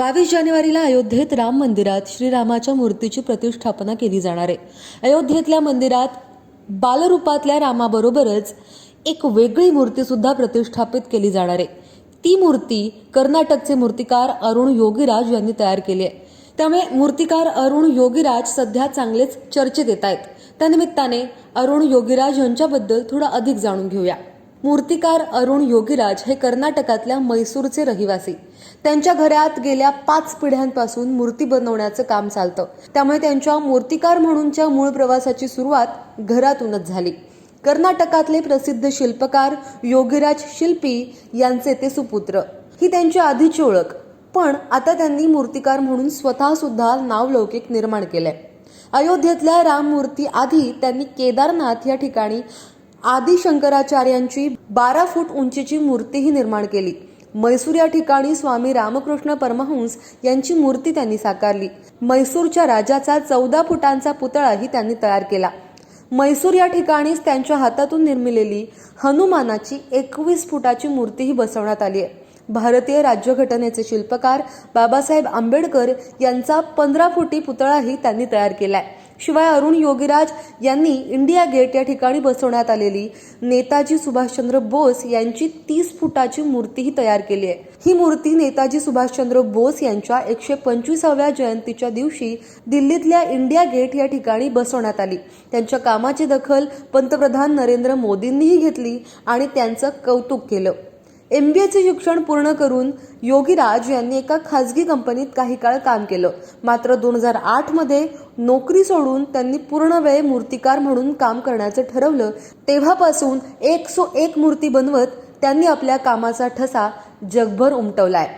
बावीस जानेवारीला अयोध्येत राम मंदिरात श्रीरामाच्या मूर्तीची प्रतिष्ठापना केली जाणार आहे. अयोध्येतल्या मंदिरात बालरूपातल्या रामाबरोबरच एक वेगळी मूर्ती सुद्धा प्रतिष्ठापित केली जाणार आहे. ती मूर्ती कर्नाटकचे मूर्तिकार अरुण योगीराज यांनी तयार केली आहे. त्यामुळे मूर्तिकार अरुण योगीराज सध्या चांगलेच चर्चेत येत आहेत. त्यानिमित्ताने अरुण योगीराज यांच्याबद्दल थोडं अधिक जाणून घेऊया. मूर्तिकार अरुण योगीराज हे कर्नाटकातल्या मैसूरचे रहिवासी. त्यांच्या घरात गेल्या पाच पिढ्यांपासून मूर्ती बनवण्याचं काम चालतं. त्यामुळे त्यांच्या मूर्तिकार म्हणूनच्या मूळ प्रवासाची सुरुवात घरातूनच झाली. कर्नाटकातले प्रसिद्ध शिल्पकार योगीराज शिल्पी यांचे ते सुपुत्र. ही त्यांची आधीची ओळख पण आता त्यांनी मूर्तिकार म्हणून स्वतः सुद्धा नावलौकिक निर्माण केलंय. अयोध्येतल्या राम मूर्ती आधी त्यांनी केदारनाथ या ठिकाणी आदी शंकराचार्यांची बारा फूट उंचीची मूर्तीही निर्माण केली. मैसूर या ठिकाणी स्वामी रामकृष्ण परमहंस यांची मूर्ती त्यांनी साकारली. मैसूरच्या राजाचा चौदा फुटांचा पुतळाही त्यांनी तयार केला. मैसूर या ठिकाणीच त्यांच्या हातातून निर्मिलेली हनुमानाची एकवीस फुटाची मूर्तीही बसवण्यात आली आहे. भारतीय राज्यघटनेचे शिल्पकार बाबासाहेब आंबेडकर यांचा पंधरा फुटी पुतळाही त्यांनी तयार केलाय. शिवाय अरुण योगीराज यांनी इंडिया गेट या ठिकाणी बसवण्यात आलेली. नेताजी सुभाषचंद्र बोस यांची तीस फुटाची मूर्तीही तयार केली आहे. ही मूर्ती नेताजी सुभाषचंद्र बोस यांच्या एकशे पंचवीसाव्या जयंतीच्या दिवशी दिल्लीतल्या इंडिया गेट या ठिकाणी बसवण्यात आली. त्यांच्या कामाची दखल पंतप्रधान नरेंद्र मोदींनीही घेतली आणि त्यांचं कौतुक केलं. एम बी एचे शिक्षण पूर्ण करून योगीराज यांनी एका खाजगी कंपनीत काही काळ काम केलं. मात्र दोन हजार आठमध्ये नोकरी सोडून त्यांनी पूर्ण वेळ मूर्तिकार म्हणून काम करण्याचं ठरवलं तेव्हापासून एक सो एक मूर्ती बनवत त्यांनी आपल्या कामाचा ठसा जगभर उमटवलाय.